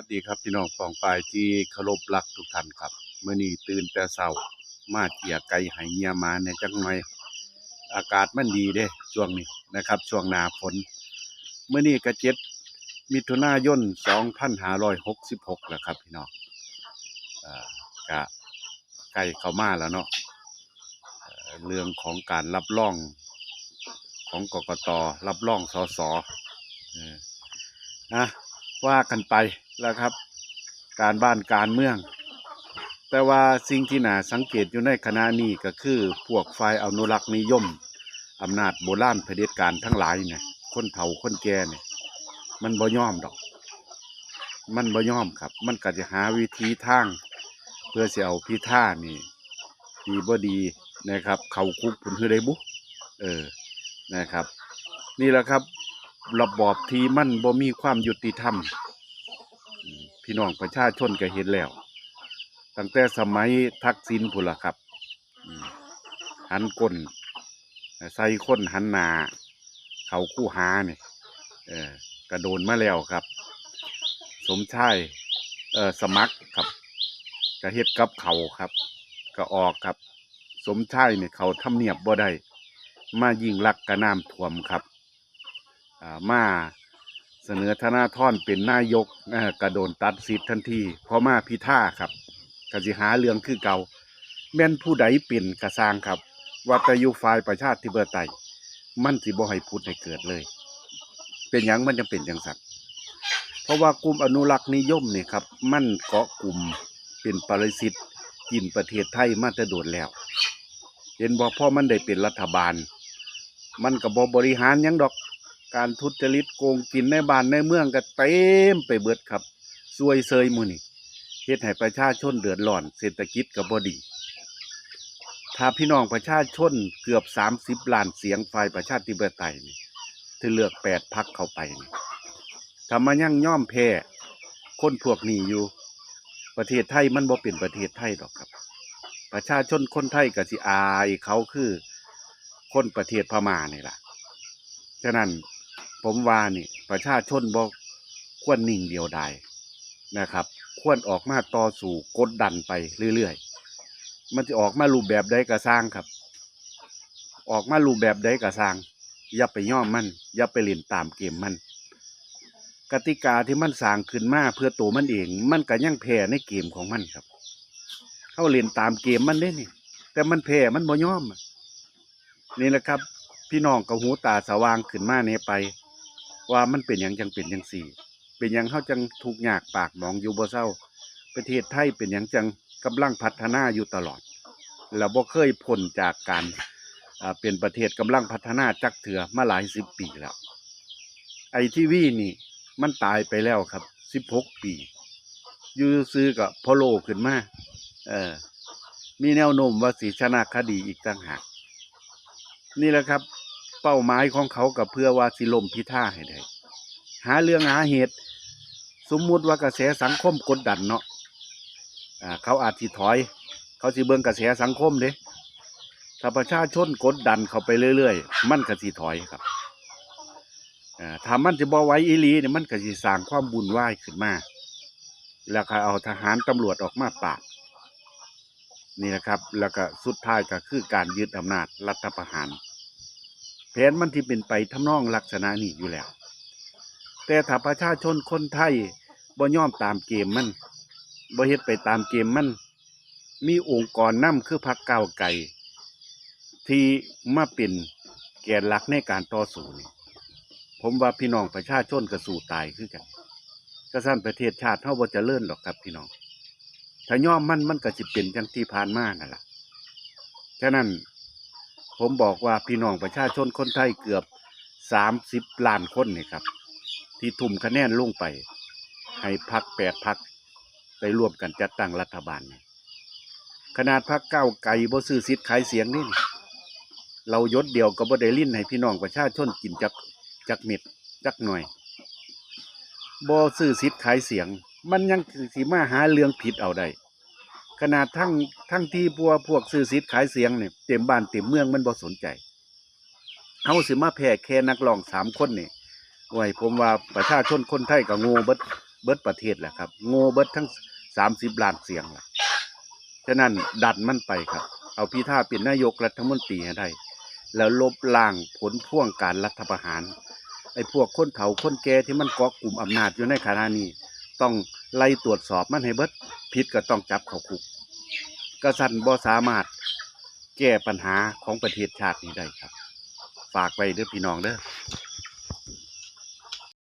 วัสดีครับพี่น้องปองปายที่เคารพรักทุกท่านครับเมื่อนี้ตื่นแต่เช้ามาเกี่ยไก่ไหเงียมาในจังหน่อยอากาศมันดีเด้ช่วงนี้นะครับ ช่วงหนาฝนเมื่อนี้กระเจ็ดมิถุนายน2566แล้วครับพี่น้องอกะใกล้เข้ามาแล้วเนาะเรื่องของการรับรองของกกตรับรองสสเออนะว่ากันไป แล้วครับ การบ้านการเมือง แต่ว่าสิ่งที่น่าสังเกตอยู่ในคณะนี้ก็คือพวกฝ่ายอนุรักษ์นิยมอำนาจโบราณเผด็จการทั้งหลายเนี่ยคนเฒ่าคนแก่เนี่ยมันบ่ยอมดอก มันบ่ยอมครับ มันก็จะหาวิธีทาง เพื่อเสิเอาพิธานี่ดีบ่ดีนะครับ เขาคุกผุนคือได้บุเออนะครับ นี่แหละครับ ระบอบที่มันบ่มีความยุติธรรม พี่น้องประชาชนก็เห็นแล้ว ตั้งแต่สมัยทักษิณพุ่นละครับหันก้นใส่คนหันหนาเขาคู่หาเนี่ยกระโดนมาแล้วครับ สมชายสมัครครับกระเฮ็ดกับเขาครับก็ออกครับ สมชายเนี่ยเขาทำเนียบบ่ได้มายิงลักกระน้ำท่วมครับมา เสนอธนาธรเป็นนายกกระโดนตัดสิทธิ์ทันทีเพราะมาพิธาครับกสิหาเรื่องคือเก่า แม่นผู้ใดเป็นกระสร้างครับว่าแต่อยู่ฝ่ายประชาธิปไตย มันสิบ่ให้พูดให้เกิดเลย เป็นหยังมันจะเป็นจังสันเพราะว่ากลุ่มอนุรักษ์นิยมเนี่ยครับ มันเกาะกลุ่มเป็นปรสิตกินประเทศไทยมาแต่โดดแล้ว เห็นบอกพ่อมันได้เป็นรัฐบาล มันก็บบริหารยังดอก การทุจริตโกงกินในบ้านในเมืองก็เต็มไปเบิดครับซวยเซยหมือนี่เฮ็ดให้ประชาชนเดือดร้อน เศรษฐกิจก็บ่ดี ถ้าพี่น้องประชาชนเกือบสามสิบล้านเสียงฝ่ายประชาธิปไตยนี่ที่เลือกแปดพักเข้าไปนี่ถ้ามายั่งย่อมแพ้คนพวกนี้อยู่ ประเทศไทยมันบ่เป็นประเทศไทยดอกครับ ประชาชนคนไทยก็สิอายเขาคือ คนประเทศพม่านี่ล่ะฉะนั้น ผมว่านี่ ประชาชนบ่ควรนิ่งเดียวดายนะครับ ควรออกมาต่อสู่กดดันไปเรื่อยๆ มันจะออกมารูปแบบใดก็สร้างครับ ออกมารูปแบบใดก็สร้าง อย่าไปย่อมมัน อย่าไปเล่นตามเกมมัน กติกาที่มันสร้างขึ้นมาเพื่อตัวมันเอง มันก็ยังแพ้ในเกมของมันครับ เขาเล่นตามเกมมันได้นี่แต่มันแพ้มันบ่ย่อมนี่แหละครับ พี่น้องกับหูตาสว่างขึ้นมาเนี่ยไป ว่ามันเป็นอย่างจังเป็นอย่างสี่ เป็นอย่างเขาจังทุกข์ยากปากหมองอยู่บ่เศร้า ประเทศไทยเป็นอย่างจังกำลังพัฒนาอยู่ตลอดแล้วบ่เคยพ้นจากการเป็นประเทศกำลังพัฒนาจักเถือมาหลายสิบปีแล้วไอทีวีนี่มันตายไปแล้วครับสิบหกปียูซื้อกับพอโลขึ้นมาเออมีแนวโน้มว่าสีชนะคดีอีกต่างหากนี่แหละครับ เป้าหมายของเขากับเพื่อว่าสิลมพิท่าให้ได้หาเรื่องหาเหตุ สมมุติว่ากระแสสังคมกดดันเนาะเขาอาจสิถอย เขาสิเบิ่งกระแสสังคมเด้ถ้าประชาชนกดดันเขาไปเรื่อยๆ มันก็สิถอยครับถ้ามันจะบ่ไว้อีลีเนี่ยมันก็สิสร้างความบุญวายขึ้นมา แล้วก็เอาทหารตำรวจออกมาปราบนี่นะครับ แล้วก็สุดท้ายก็คือการยึดอำนาจรัฐประหาร นมันที่เป็นไปทำนองลักษณะนี้อยู่แล้ว แต่ถ้าประชาชนคนไทยบ่ย่อมตามเกมมันบ่เฮ็ดไปตามเกมมัน มีองค์กรนำคือพรรคก้าวไกลที่มาเป็นแกนหลักในการต่อสู้นี่ผมว่าพี่น้องประชาชนก็สู้ตายคือกันกระสั้นประเทศชาติเฮาบ่เจะเลื่อนหรอกครับพี่น้อง ถ้าย่อมมันมันก็สิเป็นจังที่ผ่านมานั่นแหละฉะนั้น ผมบอกว่าพี่น้องประชาชนคนไทยเกือบสามสิบล้านคนนี่ครับ ที่ทุ่มคะแนนลงไป ให้พักแปดพักไปร่วมกันจัดตั้งรัฐบาลนี่ขนาดพักเก้าวไก่บ่ซื้อสิทธิ์ขายเสียงนี่เรายศเดียวก็บ่ได้ลิ้นให้พี่น้องประชาชนกินจักจักเม็ดจักหน่อยบ่ซื้อสิทธิ์ขายเสียง มันยังสิมาหาเรื่องผิดเอาได้ ขนาดทั้งทั้งที่พวพวกซื้อสิทธิ์ขายเสียงเนี่ยเต็มบ้านเต็มเมืองมันบ่สนใจเขาสิมาแพ้แค่นักร้องสามคนนี่ไว้ผมว่าประชาชนคนไทยก็โง่เบิดเบิดประเทศแหละครับโง่เบิดทั้งสามสิบล้านเสียงล่ะฉะนั้นดันมันไปครับ เอาพิธาเป็นนายกรัฐมนตรีให้ได้แล้วลบล้างผลพ่วงการรัฐประหารไอ้พวกคนเฒ่าคนแก่ที่มันเกาะกลุ่มอำนาจอยู่ในขณะนี้ ต้อง ไล่ตรวจสอบมันให้เบิดผิดก็ต้องจับเขาคุกกษัตริย์บ่สามารถแก้ปัญหาของประเทศชาตินี้ได้ครับ ฝากไว้เด้อพี่น้องเด้อ